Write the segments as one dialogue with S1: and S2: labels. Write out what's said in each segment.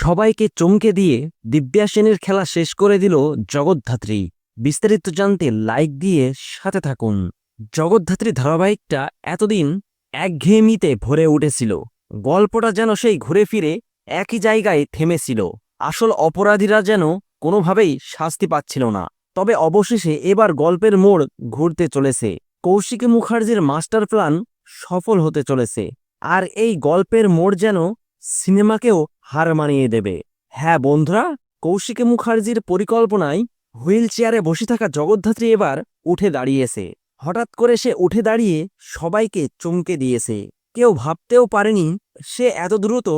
S1: সবাইকে চমকে দিয়ে দিব্যা সেনের খেলা শেষ করে দিল জগদ্ধাত্রী। বিস্তারিত জানতে লাইক দিয়ে সাথে থাকুন। জগদ্ধাত্রী ধারাবাহিকটা এতদিন একঘেয়েমিতে ভরে উঠেছিল। গল্পটা যেন সেই ঘুরে ফিরে একই জায়গায় থেমেছিল। আসল অপরাধীরা যেন কোনোভাবেই শাস্তি পাচ্ছিল না। তবে অবশেষে এবার গল্পের মোড় ঘুরতে চলেছে। কৌশিকী মুখার্জির মাস্টার প্ল্যান সফল হতে চলেছে। আর এই গল্পের মোড় যেন সিনেমাকেও হার মানিয়ে দেবে। হ্যাঁ বন্ধুরা, কৌশিকী মুখার্জির পরিকল্পনায় হুইল চেয়ারে বসে থাকা জগদ্ধাত্রী এবার উঠে দাঁড়িয়েছে। হঠাৎ করে সে উঠে দাঁড়িয়ে সবাইকে চমকে দিয়েছে। কেউ ভাবতেও পারেনি সে এত দ্রুত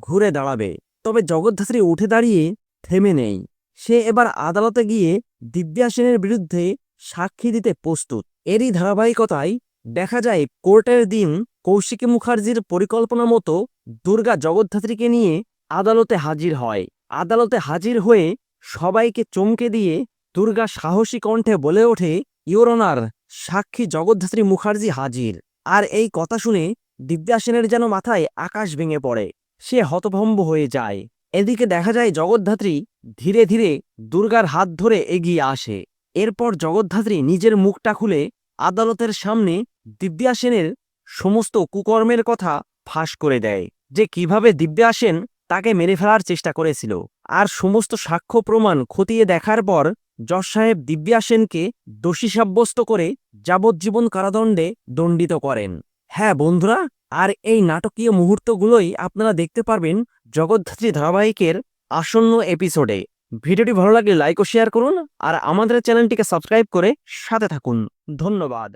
S1: ঘুরে দাঁড়াবে। তবে জগদ্ধাত্রী উঠে দাঁড়িয়ে থেমে নেই। সে এবার আদালতে গিয়ে দিব্যা সেনের বিরুদ্ধে সাক্ষী দিতে প্রস্তুত। এরই ধারাবাহিকতায় দেখা যায়, কোর্টের দিন কৌশিকী মুখার্জির পরিকল্পনা মতো দুর্গা জগদ্ধাত্রীকে নিয়ে আদালতে হাজির হয়। আদালতে হাজির হয়ে সবাইকে চমকে দিয়ে দুর্গা সাহসী কণ্ঠে বলে ওঠে ইউরনার সাক্ষী জগদ্ধাত্রী মুখার্জি হাজির। আর এই কথা শুনে দিব্যা সেনের যেন মাথায় আকাশ ভেঙে পড়ে। সে হতভম্ব হয়ে যায়। এদিকে দেখা যায় জগদ্ধাত্রী ধীরে ধীরে দুর্গার হাত ধরে এগিয়ে আসে। এরপর জগদ্ধাত্রী নিজের মুখটা খুলে আদালতের সামনে দিব্যা সেনের সমস্ত কুকর্মের কথা ফাঁস করে দেয়। যে কীভাবে দিব্যা সেন তাকে মেরে ফেলার চেষ্টা করেছিল। আর সমস্ত সাক্ষ্য প্রমাণ খতিয়ে দেখার পর যশ সাহেব দিব্যা সেনকে দোষী সাব্যস্ত করে যাবজ্জীবন কারাদণ্ডে দণ্ডিত করেন। হ্যাঁ বন্ধুরা, আর এই নাটকীয় মুহূর্তগুলোই আপনারা দেখতে পারবেন জগদ্ধাত্রী ধারাবাহিকের আসন্ন এপিসোডে। ভিডিওটি ভালো লাগলে লাইক ও শেয়ার করুন আর আমাদের চ্যানেলটিকে সাবস্ক্রাইব করে সাথে থাকুন। ধন্যবাদ।